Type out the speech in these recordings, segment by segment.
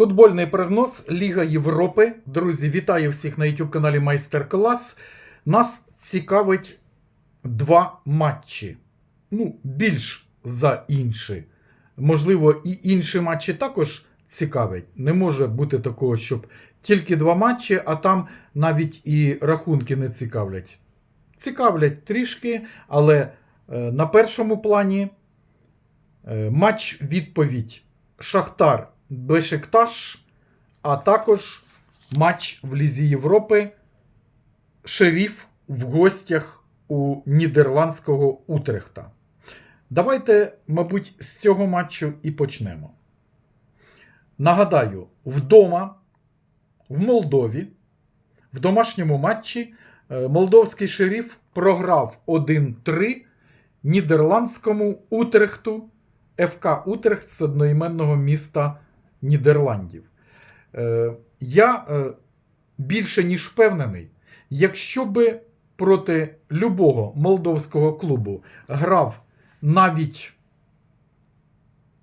Футбольний прогноз Ліга Європи. Друзі, вітаю всіх на YouTube каналі Майстер Клас. Нас цікавить два матчі. Ну, більш за інші. Можливо, і інші матчі також цікавить. Не може бути такого, щоб тільки два матчі, а там навіть і рахунки не цікавлять. Цікавлять трішки, але е, на першому плані е, матч відповідь Шахтар Бешикташ, а також матч в Лізі Європи. Шеріф в гостях у нідерландського Утрехта. Давайте, мабуть, з цього матчу і почнемо. Нагадаю, вдома в Молдові в домашньому матчі е, молдовський шеріф програв 1-3 нідерландському Утрехту. ФК Утрехт з одноіменного міста Нідерландів. Е, я е, більше ніж впевнений, якщо би проти любого молдовського клубу грав навіть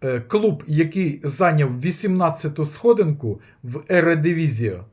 е, клуб, який зайняв 18-ту сходинку в Ередивізіо,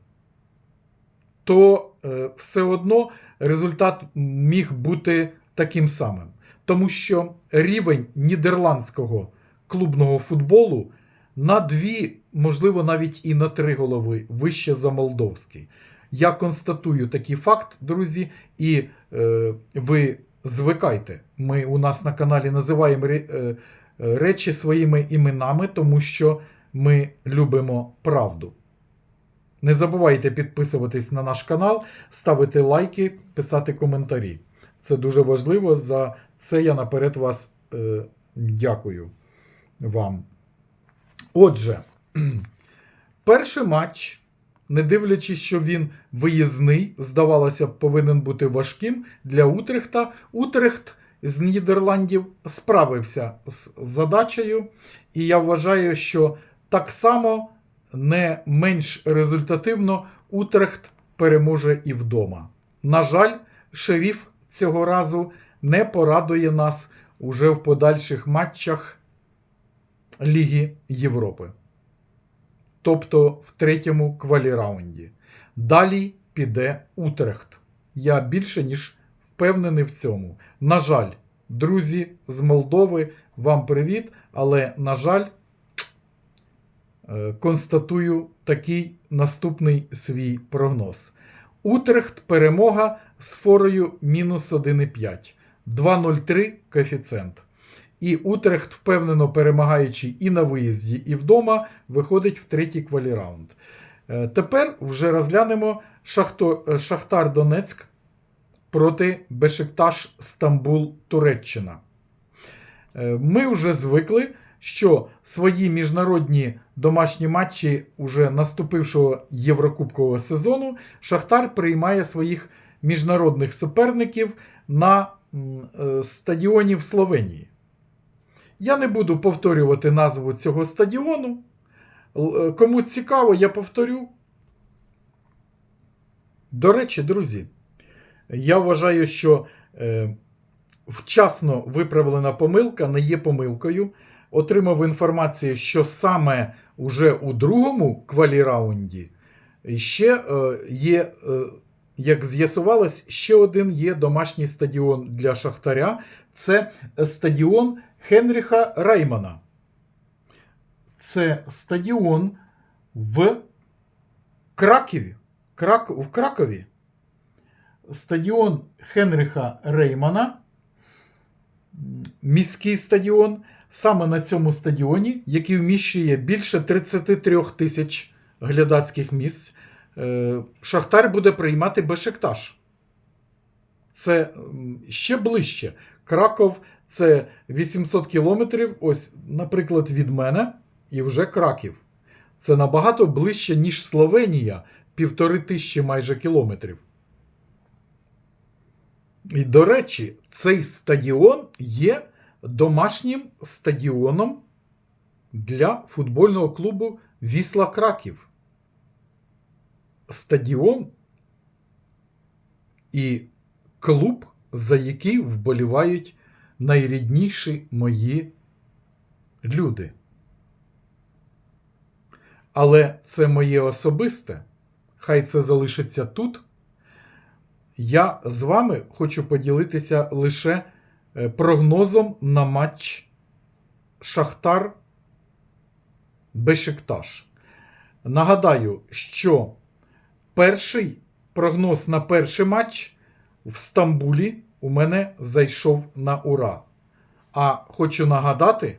то все одно результат міг бути таким самим. Тому що рівень нідерландського клубного футболу на дві, можливо, навіть і на три голови вище за молдовський. Я констатую такий факт, друзі, і е, ви звикайте. Ми у нас на каналі називаємо е, речі своїми іменами, тому що ми любимо правду. Не забувайте підписуватись на наш канал, ставити лайки, писати коментарі. Це дуже важливо. За це я наперед вас е, дякую вам. Отже, перший матч, не дивлячись, що він виїзний, здавалося б, повинен бути важким для Утрехта. Утрехт з Нідерландів справився з задачею, і я вважаю, що так само не менш результативно Утрехт переможе і вдома. На жаль, шеріф цього разу не порадує нас уже в подальших матчах Ліги Європи. Тобто в третьому кваліраунді. Далі піде Утрехт. Я більше ніж впевнений в цьому. На жаль, друзі з Молдови, вам привіт, але, на жаль, е, констатую такий наступний свій прогноз. Утрехт перемога з форою мінус 1,5. 2,03 коефіцієнт. І Утрехт, впевнено перемагаючи і на виїзді, і вдома, виходить в третій кваліраунд. Е, Тепер вже розглянемо е, Шахтар Донецьк проти Бешикташ Стамбул Туреччина. Е, Ми вже звикли, що свої міжнародні домашні матчі уже наступившого Єврокубкового сезону Шахтар приймає своїх міжнародних суперників на стадіоні в Словенії. Я не буду повторювати назву цього стадіону. Е, Кому цікаво, я повторю. До речі, друзі, я вважаю, що е, вчасно виправлена помилка не є помилкою. Отримав інформацію, що саме уже у другому кваліраунді ще е, є, як з'ясувалось, ще один є домашній стадіон для Шахтаря. Це стадіон Хенріха Раймана. Це стадіон в Краківі. Крак... В Кракові. Стадіон Хенріха Реймана, міський стадіон. Саме на цьому стадіоні, який вміщує більше 33 тисяч глядацьких місць, е, Шахтар буде приймати Бешикташ. Це ще ближче. Краков це 800 кілометрів, ось, наприклад, від мене, і вже Краків. Це набагато ближче, ніж Словенія, півтори тисячі майже кілометрів. І, до речі, цей стадіон є домашнім стадіоном для футбольного клубу Вісла Краків. Стадіон і клуб, за який вболівають найрідніші мої люди. Але це моє особисте. Хай це залишиться тут. Я з вами хочу поділитися лише е, прогнозом на матч Шахтар Бешикташ. Нагадаю, що перший прогноз на перший матч в Стамбулі у мене зайшов на ура. А хочу нагадати,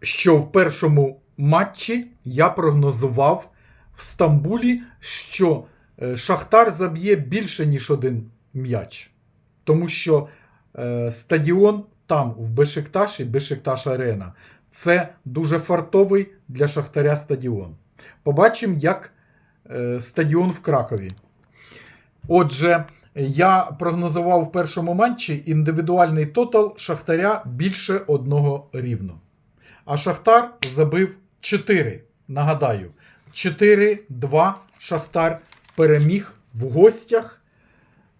що в першому матчі я прогнозував в Стамбулі, що е, Шахтар заб'є більше, ніж один м'яч. Тому що е, стадіон там, в Бешикташі, Бешикташ Арена, це дуже фартовий для Шахтаря стадіон. Побачимо, як е, стадіон в Кракові. Отже, я прогнозував в першому матчі індивідуальний тотал Шахтаря більше одного рівно. А Шахтар забив 4. Нагадаю, 4-2 Шахтар переміг в гостях.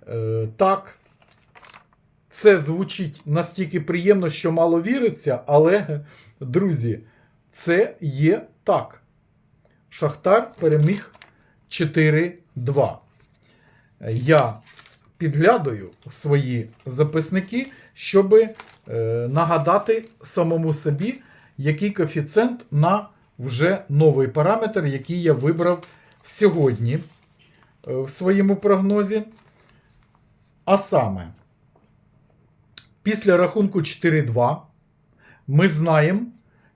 Е, так, це звучить настільки приємно, що мало віриться, але, друзі, це є так. Шахтар переміг 4-2. Я підглядаю свої записники, щоб е, нагадати самому собі, який коефіцієнт на вже новий параметр, який я вибрав сьогодні е, в своєму прогнозі. А саме, після рахунку 4-2 ми знаємо,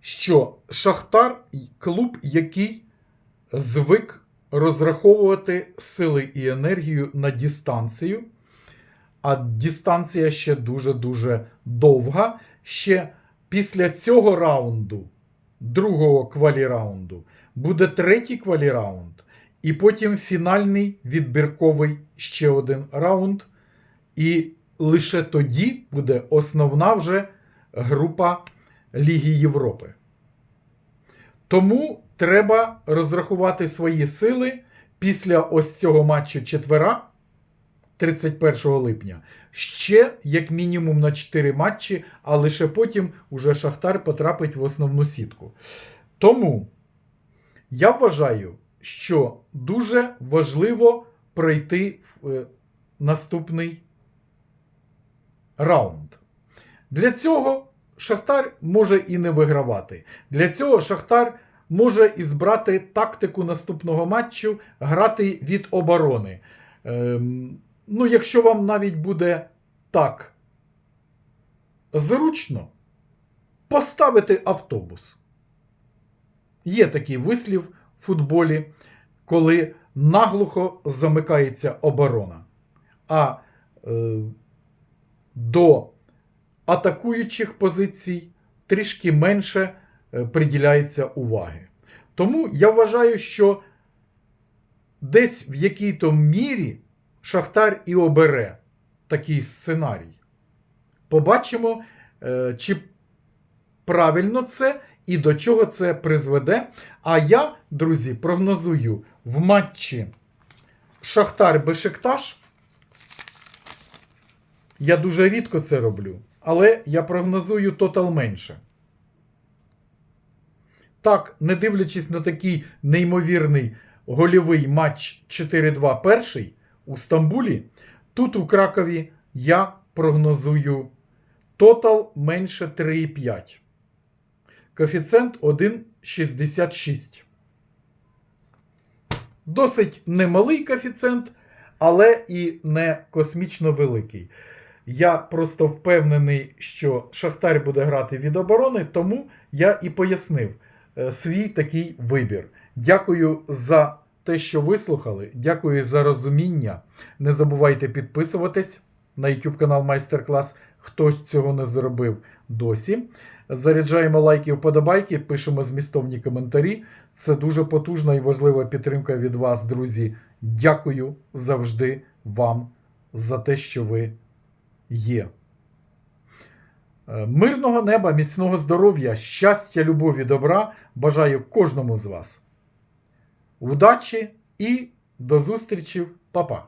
що Шахтар клуб, який звик розраховувати сили і енергію на дистанцію. А дистанція ще дуже-дуже довга. Ще після цього раунду, другого кваліраунду, буде третій кваліраунд, і потім фінальний відбірковий ще один раунд. І лише тоді буде основна вже група Ліги Європи. Тому треба розрахувати свої сили після ось цього матчу четвера, 31 липня, ще як мінімум на 4 матчі, а лише потім уже Шахтар потрапить в основну сітку. Тому я вважаю, що дуже важливо пройти в е, наступний раунд. Для цього Шахтар може і не вигравати. Для цього Шахтар може і збрати тактику наступного матчу, грати від оборони. Ем, ну, якщо вам навіть буде так зручно, поставити автобус. Є такий вислів в футболі, коли наглухо замикається оборона. А е, до атакуючих позицій трішки менше е, приділяється уваги. Тому я вважаю, що десь в якій-то мірі Шахтар і обере такий сценарій. Побачимо, е, чи правильно це і до чого це призведе. А я, друзі, прогнозую в матчі Шахтар Бешикташ. Я дуже рідко це роблю, але я прогнозую тотал менше. Так, не дивлячись на такий неймовірний гольовий матч 4-2 перший у Стамбулі, тут у Кракові я прогнозую тотал менше 3,5. Коефіцієнт 1,66. Досить немалий коефіцієнт, але і не космічно великий. Я просто впевнений, що Шахтар буде грати від оборони, тому я і пояснив е, свій такий вибір. Дякую за те, що вислухали. Дякую за розуміння. Не забувайте підписуватись на YouTube канал Майстер-клас. Хтось цього не зробив досі. Заряджаємо лайки, вподобайки, пишемо змістовні коментарі. Це дуже потужна і важлива підтримка від вас, друзі. Дякую завжди вам за те, що ви є. Мирного неба, міцного здоров'я, щастя, любові, добра бажаю кожному з вас. Удачі і до зустрічі, Па-па!